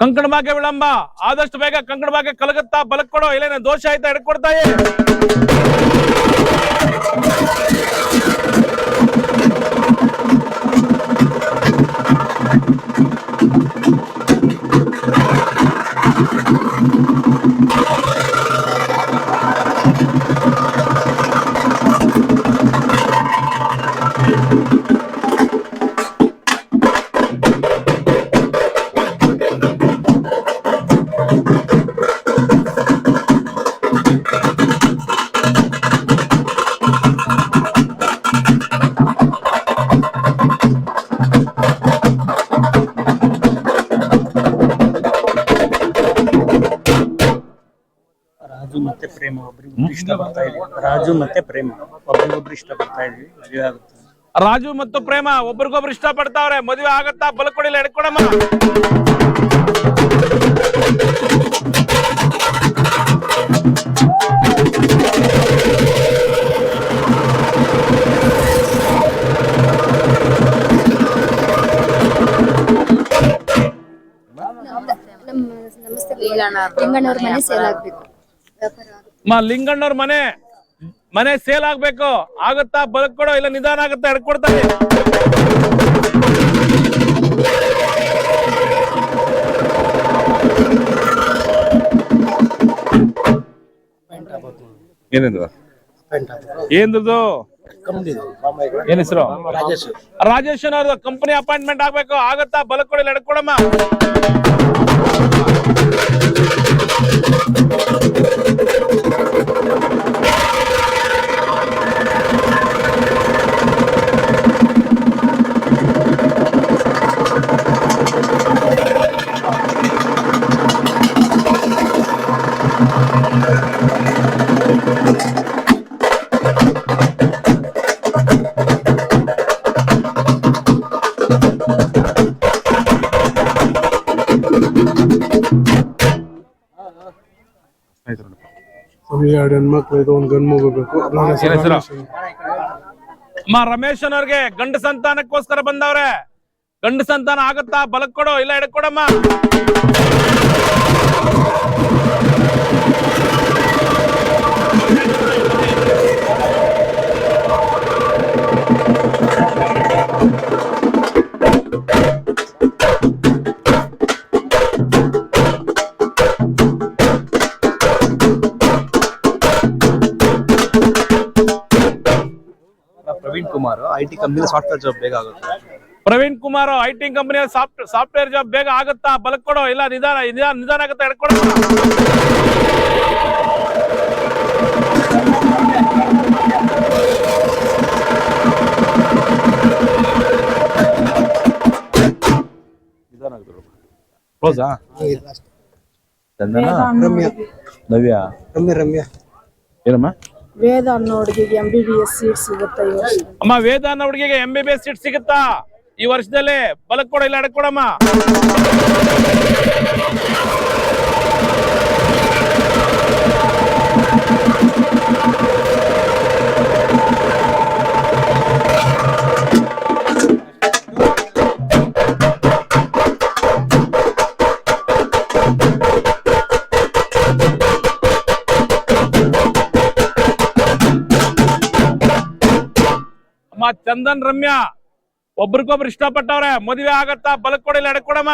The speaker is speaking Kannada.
ಕಂಕಣ ಭಾಗ್ಯ ವಿಳಂಬ. ಆದಷ್ಟು ಬೇಗ ಕಂಕಣ ಭಾಗ್ಯ ಕಲಗತ್ತಾ ಬಲಕ್ ಕೊಡೋ. ಇಲ್ಲೇನ ದೋಷ ಆಯ್ತಾ ಎಡ್ಕೊಡ್ತಾಯಿ ರಾಜು ಇದ್ವಿ ರಾಜು ಮತ್ತೆ ಪ್ರೇಮ ಒಬ್ರಿಗೊಬ್ರು ಇಷ್ಟಪಡ್ತಾ ಇದ್ವಿ ಮದುವೆ ಆಗುತ್ತೆ ರಾಜು ಮತ್ತು ಪ್ರೇಮ ಒಬ್ರಿಗೊಬ್ರು ಇಷ್ಟ ಪಡ್ತಾವ್ರೆ ಮದುವೆ ಆಗತ್ತಾ ಬಲ ಕೊಡಿಲ್ಲ ಎಡ್ಕೊಡಮ್ಮ ನಮಸ್ತೆ ಲಿಂಗಣ್ಣವ್ರ ಮನೆ ಸೇಲ್ ಆಗ್ಬೇಕು. ಮ ಲಿಂಗಣ್ಣವ್ರ ಮನೆ ಮನೆ ಸೇಲ್ ಆಗ್ಬೇಕು. ಆಗುತ್ತಾ? ಬಲಕ್ ಕೊಡೋ ಇಲ್ಲ ನಿಧಾನ ಆಗುತ್ತಾ? ಎಡ್ಕೊಡ್ತಾನೆ ಏನಿದು? ಏನದು? ಏನ್ ಹೆಸರು? ರಾಜೇಶ್ ಅವ್ರದ್ದು ಕಂಪನಿ ಅಪಾಯಿಂಟ್ಮೆಂಟ್ ಆಗ್ಬೇಕು. ಆಗತ್ತಾ? ಬಲಕ್ ಕೊಡಿಲ್ಲ ಎಡ್ಕೊಡಮ್ಮ ಎರಡು ಹೆಣ್ಮಕ್ಳು ಇದು ಒಂದ್ ಗಂಡು ಮಗು ಬೇಕು. ಅಮ್ಮ ರಮೇಶ್ ಅನ್ನೋರ್ಗೆ ಗಂಡು ಸಂತಾನಕ್ಕೋಸ್ಕರ ಬಂದವ್ರೆ. ಗಂಡು ಸಂತಾನ ಆಗತ್ತಾ? ಬಲಕ್ ಕೊಡೋ ಇಲ್ಲ ಎಡಕ್ ಕೊಡಮ್ಮ Praveen Kumar I T company software job ಬೇಗ ಆಗುತ್ತೆ. ಪ್ರವೀಣ್ ಕುಮಾರ್ ಐ ಟಿ ಕಂಪನಿಯ ಸಾಫ್ಟ್ ಸಾಫ್ಟ್ವೇರ್ ಜಾಬ್ ಬೇಗ ಆಗುತ್ತಾ? ಬಲಕ್ ಕೊಡು ಇಲ್ಲ ನಿಧಾನ ನಿಧಾನ ನಿಧಾನ ಆಗುತ್ತೆ? ಎಡಕ್ ಕೊಡಮ್ಮ ಕ್ಲೋಸಾ ಚಂದನ? ರಮ್ಯಾ. ನವ್ಯ? ರಮ್ಯಾ ರಮ್ಯಾ. ಏನಮ್ಮ? ವೇದ ಅನ್ನೋ ಹುಡುಗಿಗೆ M B B S seat ಸಿಗುತ್ತೆ ಅಮ್ಮ ವೇದಾನ ಹುಡುಗಿಗೆ M B B S seat ಸಿಗುತ್ತಾ? ಈ ವರ್ಷದಲ್ಲಿ ಬಲಕ್ ಕೊಡ, ಇಲ್ಲ ಅಡಕ್ ಕೊಡಮ್ಮ. ಚಂದನ್ ರಮ್ಯಾ. ಒಬ್ರಿಗೊಬ್ರು ಇಷ್ಟಪಟ್ಟವ್ರೆ ಮದುವೆ ಆಗತ್ತಾ ಬಲಕ್ ಕೊಡಿಲ್ಲ ಎಡಕ್ ಕೊಡಮ್ಮ.